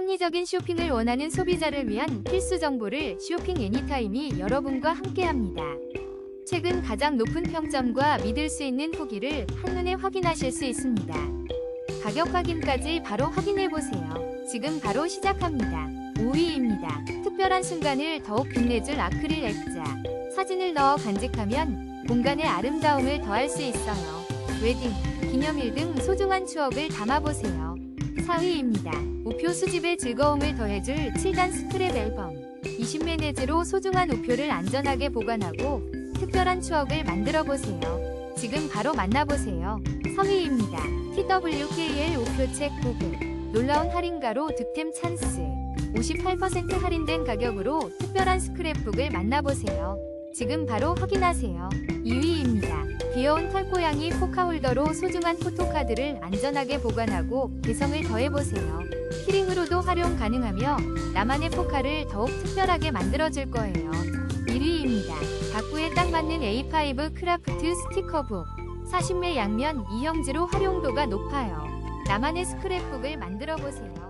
합리적인 쇼핑을 원하는 소비자를 위한 필수 정보를 쇼핑 애니타임이 여러분과 함께합니다. 최근 가장 높은 평점과 믿을 수 있는 후기를 한눈에 확인하실 수 있습니다. 가격 확인까지 바로 확인해 보세요. 지금 바로 시작합니다. 5위입니다. 특별한 순간을 더욱 빛내줄 아크릴 액자. 사진을 넣어 간직하면 공간의 아름다움을 더할 수 있어요. 웨딩, 기념일 등 소중한 추억을 담아보세요. 4위입니다. 우표 수집의 즐거움을 더해줄 7단 스크랩 앨범. 20매 내지로 소중한 우표를 안전하게 보관하고 특별한 추억을 만들어 보세요. 지금 바로 만나보세요. 3위입니다. TWKL 우표책 구글. 놀라운 할인가로 득템 찬스. 58% 할인된 가격으로 특별한 스크랩북을 만나보세요. 지금 바로 확인하세요. 2위입니다. 귀여운 털고양이 포카홀더로 소중한 포토카드를 안전하게 보관하고 개성을 더해보세요. 키링으로도 활용 가능하며 나만의 포카를 더욱 특별하게 만들어줄 거예요. 1위입니다. 가꾸에 딱 맞는 A5 크라프트 스티커북. 40매 양면 이형지로 활용도가 높아요. 나만의 스크랩북을 만들어 보세요.